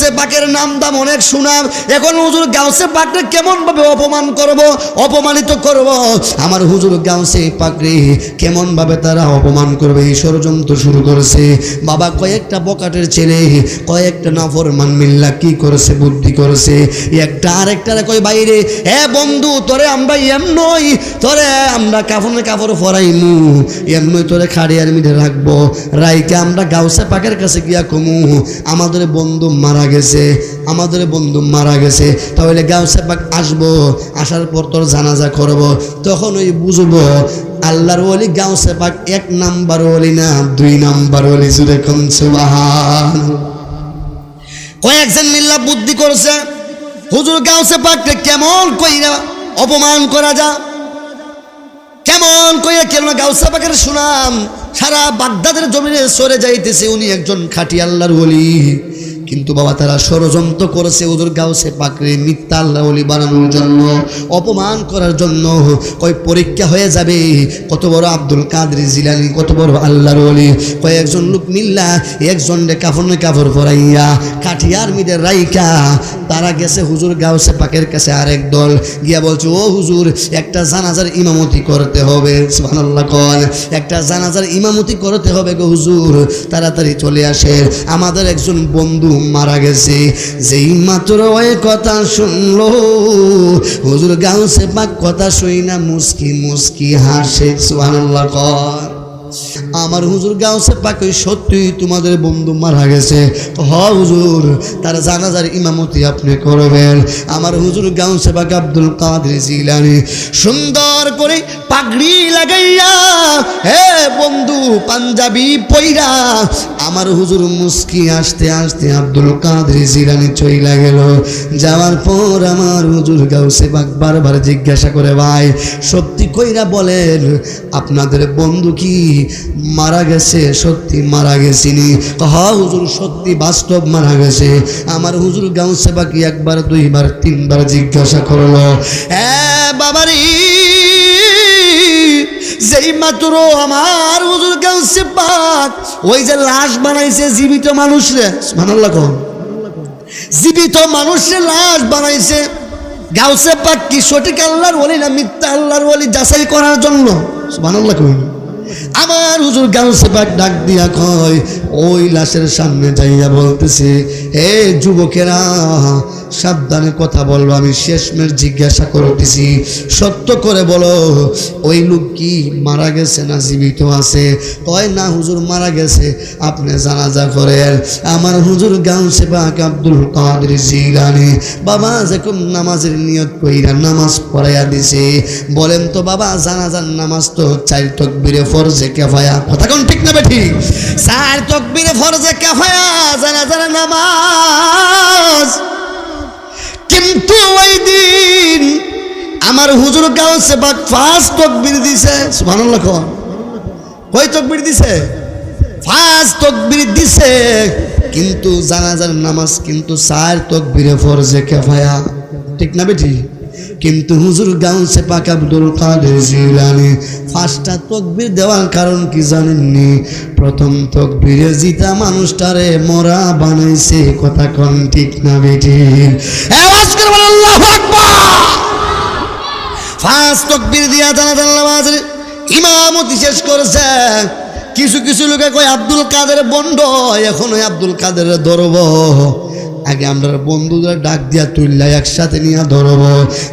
গাউসে পাকের নাম দাম অনেক সুনাম। এখন হুজুর গাউসে পাকরে কেমন ভাবে অপমান করব? অপমানিত করব? আমার হুজুর গাউসে পাকরে কেমন ভাবে তারা অপমান করবে? এই ষড়যন্ত্র শুরু করেছে। বাবা কয়েকটা বকাটের ছেলে, কয়েকটা নাফরমান মিল্লা কি করেছে, বুদ্ধি করেছে? একটা আরেকটারে কয়, বাইরে হ্যাঁ বন্ধু, তোরে আমরা এম নই তোরে আমরা কাফনে কাপড় ফরাইমু এমনই তোরে খাড়িয়ার মিঠে রাখব। রাইকে আমরা গাউসে পাকের কাছে গিয়া কমু, আমাদের বন্ধু মারা গেছে, আমাদের বন্ধু মারা গেছে, তাহলে গাউসে পাক আসব, আসার পর তোর জানাজা করব। তখন ওই বুঝব, আল্লাহর ওলি গাউসে পাক এক নাম্বার ওলি না, দুই নাম্বার ওলি জুড়ে কম সুবাহান। কয়েকজন মিল্লা বুদ্ধি করছে, হুজুর গাউসে পাককে কেমন কইরা অপমান করা যা কেমন কইরা কেন গাউসে পাকের সুনাম? সারা বাগদাদের জমিনে সরে যাইতেছে উনি একজন খাটি আল্লাহর ওলি। কিন্তু বাবা তারা ষড়যন্ত্র করেছে। ওদের গাউসে পাকড়ে মিথ্যা আল্লাহ ওলি বানানোর জন্য, অপমান করার জন্য। কয়, পরীক্ষা হয়ে যাবে। কত বড় আব্দুল কাদের জিলানি, কত বড় আল্লাহর ওলি। কয়েকজন লোক মিল্লা, একজন রে কাফনে কাপড় পরাইয়া কাঠিয়ার মিদের রাইকা তারা গেছে হুজুর গাউসে পাকের কাছে আরেক দল। গিয়া বলছে, ও হুজুর, একটা জানাজার ইমামতি করতে হবে। সুবহানাল্লাহ কল একটা জানাজার ইমামতি করতে হবে গো হুজুর। তাড়াতাড়ি চলে আসে। আমাদের একজন বন্ধু মারা গেছে। যেই মাত্র ওই কথা শুনলো, হুজুর গাউসে পাক কথা শুই না মুস্কি মুস্কি হাসে, সুবহানাল্লাহ কর। আমার হুজুর গাউসে পাকে সত্যি তোমাদের বন্ধু মারা গেছে। হ, হুজুর, তার জানাজার ইমামতি আপনি করবেন। আমার হুজুর গাউসে পাক আব্দুল কাদের জিলানি। সুন্দর করে পাগড়ি লাগাইয়া, হে বন্ধু পাঞ্জাবি পইরা, আমার হুজুর মুস্কি আসতে আসতে আব্দুল কাদের জিলানি চইলা গেল। যাওয়ার পর আমার হুজুর গাউসে পাক বারবার জিজ্ঞাসা করে, ভাই, সত্যি কইরা বলেন, আপনাদের বন্ধু কি মারা গেছে, সত্যি মারা গেছিনি হা হুজুর, সত্যি বাস্তব মারা গেছে। আমার হুজুর গাঁও সেবাকি একবার, দুইবার, তিনবার জিজ্ঞাসা করল হ্যাঁ বাবারি, যেই মাত্র আমার হুজুর গাঁও সেবাক ওই যে লাশ বানাইছে জীবিত মানুষ রে মানাল্লা কম জীবিত মানুষের লাশ বানাইছে। গাউসে পাক কি সঠিক আল্লাহর বলি না মিথ্যা আল্লাহর বলি যাচাই করার জন্য? সুবহানাল্লাহ কই আমার হুজুর গাউসে পাক ডাক দিয়া কয়, ওই লাশের সামনে যাইয়া বলতেছে হে যুবকেরা, সাবধানে কথা বলব, আমি শেষমের জিজ্ঞাসা করতেছি। সত্য করে বলো, ওই লোক কি মারা গেছে না জীবিত আছে? কয়, না হুজুর, মারা গেছে। আপনি জানাজা করেন। আমার হুজুর গান সেবাক আব্দুল কাদের জিলানি, বাবা যেরকম নামাজের নিয়ত কইরা নামাজ পড়াইয়া দিছে, বলেন তো বাবা, জানাজার নামাজ তো চার তকবিরে ফরজে কেফায়া। কথা কোন ঠিক না ঠিক চার তকবিরে ফরজে কেফায়া জানাজার নামাজ। কিন্তু ওই দিন আমার হুজুর গাঁও সেবাক ফার্স্ট তকবির দিছে। সুবহানাল্লাহ কোন। কই তকবির দিছে? ফার্স্ট তকবির দিছে। কিন্তু জানাজার নামাজ, কিন্তু চার তকবিরে ফরজে কেফায়া। ঠিক না বেটি কিন্তু হুজুর গাউন সে পাক আব্দুল কাদের জিলানি ফার্স্টটা তকবির দেওয়ার কারণ কি জানেননি? প্রথম তকবিরে জিতা মানুষটারে মরা বানাইছে, কথা কোন ঠিক না বেটি আওয়াজ করে বলেন, আল্লাহু আকবার! ফার্স্ট তকবির দিয়া জানাজার নামাজের ইমামতি শেষ করেছে। কিছু কিছু লোকে কয়, আব্দুল কাদের বন্ড, এখন আব্দুল কাদের ধরব আগে আমরা বন্ধুদের ডাক দিয়া তুললা একসাথে নিয়ে ধরব।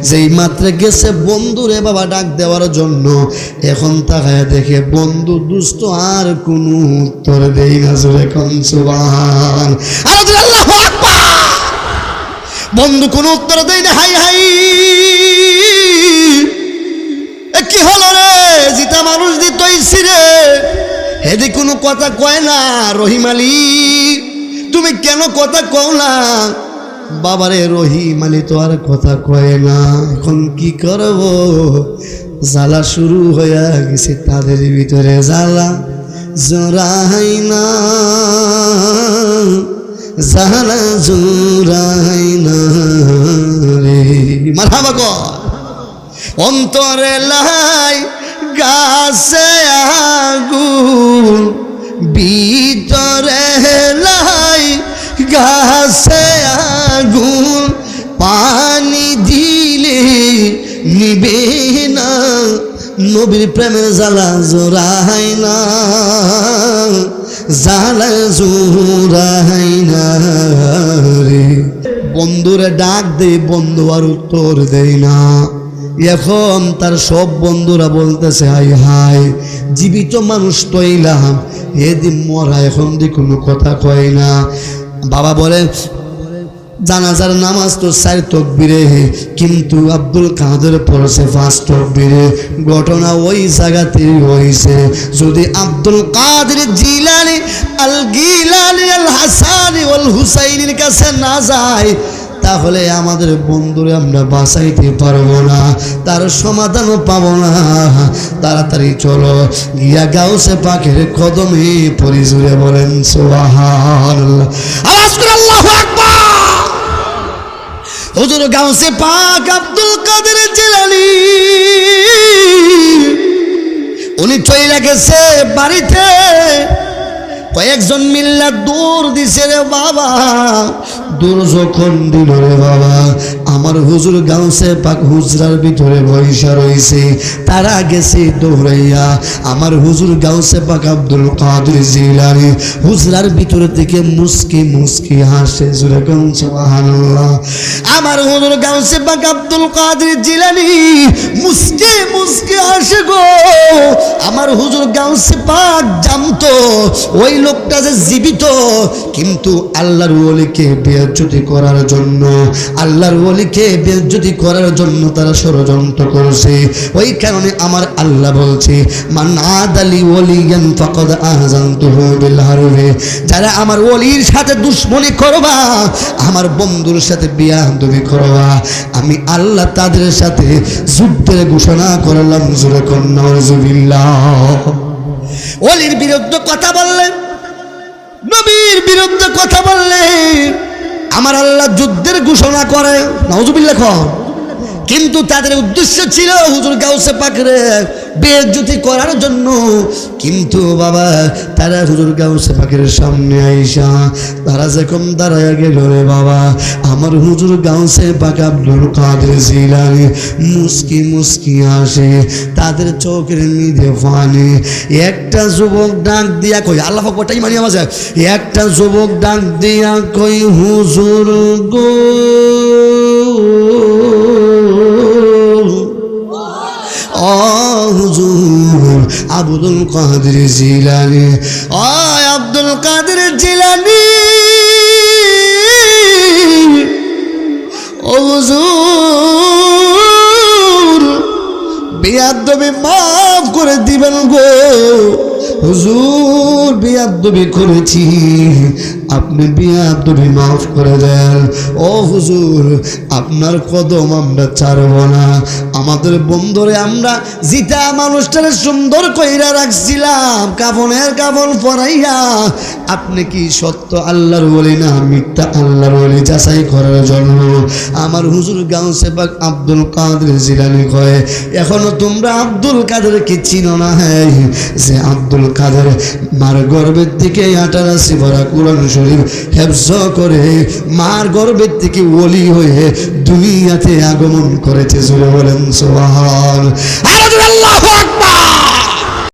যেই মাত্র গেছে বন্ধুরে বাবা ডাক দেওয়ার জন্য, এখন তাকায় দেখে বন্ধু দুষ্ট আর কোনো উত্তর দেই না আল্লাহু আকবার! বন্ধু কোনো উত্তর দেই না, হাই হাই। কি হলো রে? জিতা মানুষ দিতইছি রে হেদি কোনো কথা কয় না রহিম আলী। তুমি কেন কথা কও না? বাবারে রহিম আলী তো আর কথা কয় না। এখন কি করব? জ্বালা শুরু হয়ে গেছে তাদের ভিতরে। জ্বালা জরাই না। জালা জুরাই না রে। মারহাবা কর। অন্তরে লাই গাছে আগুন, ভিতরে লাই গাছে আগুন পানি দিলে নিবে না। নবীর প্রেমের জ্বালা জোড়াই না, জ্বালা জোড়াই না রে। বন্ধুরে ডাক দে, বন্ধু আর উত্তর দেয় না। এখন তার সব বন্ধুরা বলতেছে হাই হাই জীবিত মানুষ তৈলাম এদিন মরা এখন দি কোনো কথা কয় না। বাবা বলে, জানাজার নামাজ তো চার তকবিরে কিন্তু আব্দুল কাদের পড়ছে পাঁচ তকবিরে। ঘটনা ওই জায়গাতে হয়েছে। যদি আব্দুল কাদের জিলানি, আল গিলানি, আল হাসানি, আল হুসাইনের কাছে না যায় তাহলে আমাদের বন্ধুরে আমরা বাঁচাইতে পারব না, তার সমাধানও পাবো না। তাড়াতাড়ি চলো, গিয়া গাউসে পাখির কদমে পরিজুরে বলেন সোহাল আওয়াজ করে পাক আব্দুল কাদের জেলানি। উনি চইলা গেছে বাড়িতে। কয়েকজন মিল্লা দূর দিছে রে বাবা। দূর যখন দিল রে বাবা, আমার হুজুর গাউসে পাক হুজরার ভিতরে বৈশা রইছে। তারা গেছে দৌড়াইয়া আমার হুজুর গাউসে পাক আব্দুল কাদের জিলানি হুজরার ভিতর থেকে মুস্কি মুস্কি হাসে জুরে কোন, সুবহানাল্লাহ। আমার হুজুর গাউসে পাক আব্দুল কাদের জিলানি মুস্কি মুস্কি হাসে গো। আমার হুজুর গাউসে পাক ওই লোকটা যে জীবিত, কিন্তু আল্লাহর ওলিকে বেজ্জতি করার জন্য, আল্লাহর ওলিকে বেজ্জতি করার জন্য তারা ষড়যন্ত্র করছে। ওই কারণে আমার আল্লাহ বলছে, মান আদালি ওলিয়ান ফাকাদ আযানতুহু বিল হারবে যারা আমার ওলির সাথে দুশ্মনী করবা, আমার বন্ধুর সাথে বিয়াদবি করবা। আমি আল্লাহ তাদের সাথে যুদ্ধের ঘোষণা করলাম, জোরে কন্যা অলির বিরুদ্ধে কথা বললেন নবীর বিরুদ্ধে কথা বললে, আমার আল্লাহ যুদ্ধের ঘোষণা করে নজুবিল্লা খন কিন্তু তাদের উদ্দেশ্য ছিল হুজুর গাউসে পাকরে বেজ্জতি করার জন্য। কিন্তু বাবা, তারা হুজুর গাউসে পাকের সামনে আইসা তারা যখন দাঁড়ায় গেল রে বাবা। আমার হুজুর গাউসে পাক আব্দুল কাদের জিলানি, মুস্কি মুস্কি আসে তাদের চোখের নিধে ফানে। একটা যুবক ডাক দিয়া কই আল্লাহ ফকরটাই মানি আমার একটা যুবক ডাক দিয়া কই হুজুর গো। আব্দুল কাদের জিলানি। আয় আব্দুল কাদের জিলানি। ও মাফ করে দিবেন গো। হুজুর, বিয়াদবি করেছি। আপনি বিয়াদবি মাফ করে দেন। ও হুজুর, আপনার কদম আমরা ছাড়ব না। আমাদের বন্ধুরে আমরা জিতা মানুষটারে সুন্দর কইরা রাখছিলাম, কাফনের কাফন পরাইয়া। আপনি কি সত্য আল্লাহর বলি না মিথ্যা আল্লাহর বলি যাচাই করার জন্য? আমার হুজুর গাঁও সেবাক আব্দুল কাদের জিলানি কয়, এখনও তোমরা আব্দুল কাদেরকে চিনো না? হ্যাঁ যে আব্দুল কাদের মার গর্বের দিকে আটারাশি ভরা কোরআন শরীফ হেফজ করে মার গর্বের থেকে ওলি হয়ে দুনিয়াতে আগমন করেছে জুড়ে বলেন সোহান আল্লাহ